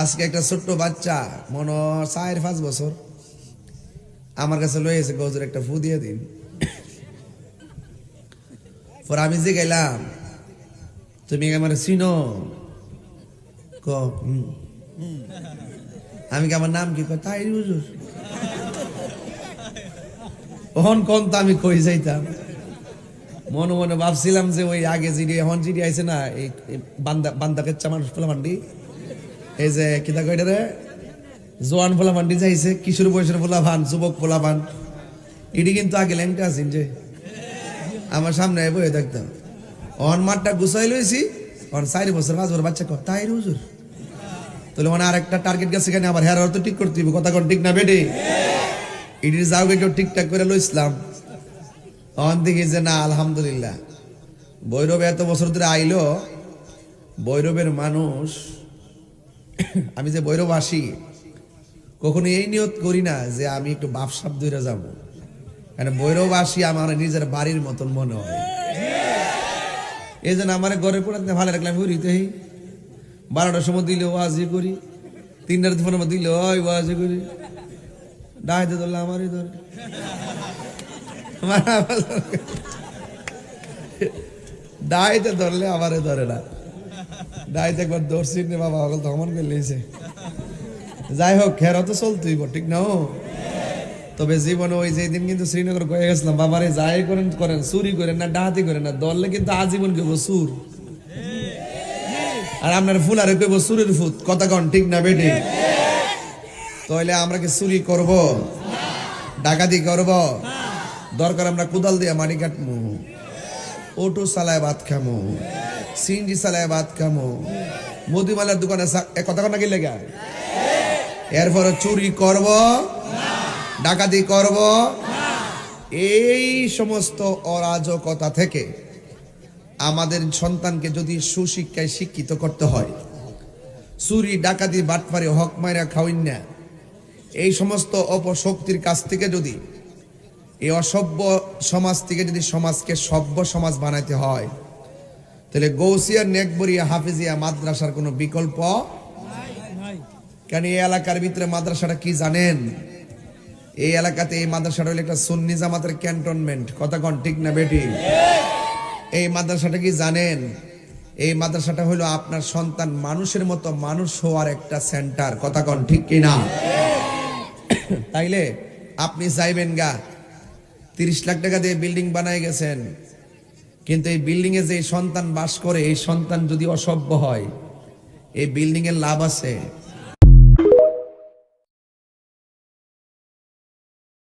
আজকে একটা ছোট্ট বাচ্চা, মনে চার, পাঁচ বছর। আমার কাছে লয়ে এসে গজুর একটা ফু দিয়ে দিন। পর আমি যে গেলাম, তুমি আমার চিনো? ক আমি কি আমার নাম কি তাই হুজুর। ওহন কোন তো আমি কই যাইতাম। মনে মনে ভাবছিলাম যে ওই আগে জিডি এখন জিডি আইছে না, এই বান্দা বান্দাকে চামান ফুলামান্ডি এই যে কিতা কইটা রে? জোয়ান ফুলামান্ডি যাইছে কিশোর বয়সের ফুলাভান যুবক ফুলাভান এটি কিন্তু আগে ল্যাংটা আছেন যে। আমার সামনে বয়ে দেখতাম। অন মাঠটা গুছাই লইছি, অন চারি বছর, পাঁচ বছর বাচ্চা তাই হুজুর। তাহলে মানে আরেকটা টার্গেট গেছে এখানে আবার হেরার তো ঠিক করতে কথা কোন ঠিক না বেডি ইডির যাও কেউ ঠিকঠাক করে লইছিলাম। তখন দেখি যে না, আলহামদুলিল্লাহ। বৈরব এত বছর ধরে আইলো, বৈরবের মানুষ আমি যে বৈরব আসি, কখনো এই নিয়ত করি না যে আমি একটু বাপসাপ দূরে যাব। কারণ বৈরব আসি, আমার নিজের বাড়ির মতন মনে হয়। এই জন্য আমার ঘরে পড়ে ভালো রাখলাম ঘুরিতে বারোটার সময় দিলে ওয়াজি করি, তিনটার ফোনের দিলে ওই ওয়াজি করি। ডাইতে ধরলে আমারই ধরে। ডাইতে ধরলে আমারে ধরে না। ডাইতে একবার ধরছি নে বাবা সকল তখন গেলেছে যাই হোক, খেরা তো চলতেই ঠিক না তবে জীবনে ওই যে দিন কিন্তু শ্রীনগর গয়ে গেছিলাম, বাবারে যাই করেন করেন, চুরি করেন না, ডাহাতি করেন না, দললে কিন্তু আজীবন কেব সুর। আর আপনার ফুলারে কেব সুরের ফুত, কথা কন, ঠিক না বেটি? তাহলে আমরা কি চুরি করব? ডাকাতি করব? দরকার আমরা কুদাল দিয়ে মাটি কাটমু অটো চালায় ভাত খামো। সিএনজি চালায় ভাত খামো। মুদিমালার দোকানে কথা কথা কি লেগা? এরপরে চুরি করব, ডাকাতি করব। এই সমস্ত অরাজকতা থেকে আমাদের সন্তানকে যদি সুশিক্ষায় শিক্ষিত করতে হয়, চুরি, ডাকাতি, বাটপারে, হক মাইরা খাওয়াইন না। এই সমস্ত অপশক্তির কাছ থেকে যদি, এই অসভ্য সমাজ থেকে যদি সমাজকে সভ্য সমাজ বানাইতে হয় তাহলে গৌসিয়া, নেকবরিয়া, হাফিজিয়া মাদ্রাসার কোনো বিকল্প? কেন এই এলাকার ভিতরে মাদ্রাসাটা কি জানেন? এই এলাকাতে এই মাদ্রাসাটা হলো একটা সুন্নি জামাতের ক্যান্টনমেন্ট। কথা কন, ঠিক না বেটি? এই মাদ্রাসাটা কি জানেন? এই মাদ্রাসাটা হলো আপনার সন্তান মানুষের মতো মানুষ হওয়ার একটা সেন্টার। কথা কন, ঠিক কিনা? তাইলে আপনি চাইবেন গা। তিরিশ লাখ টাকা দিয়ে বিল্ডিং বানায় গেছেন। কিন্তু এই বিল্ডিং এ যে সন্তান বাস করে, এই সন্তান যদি অসভ্য হয়, এই বিল্ডিং এর লাভ আছে।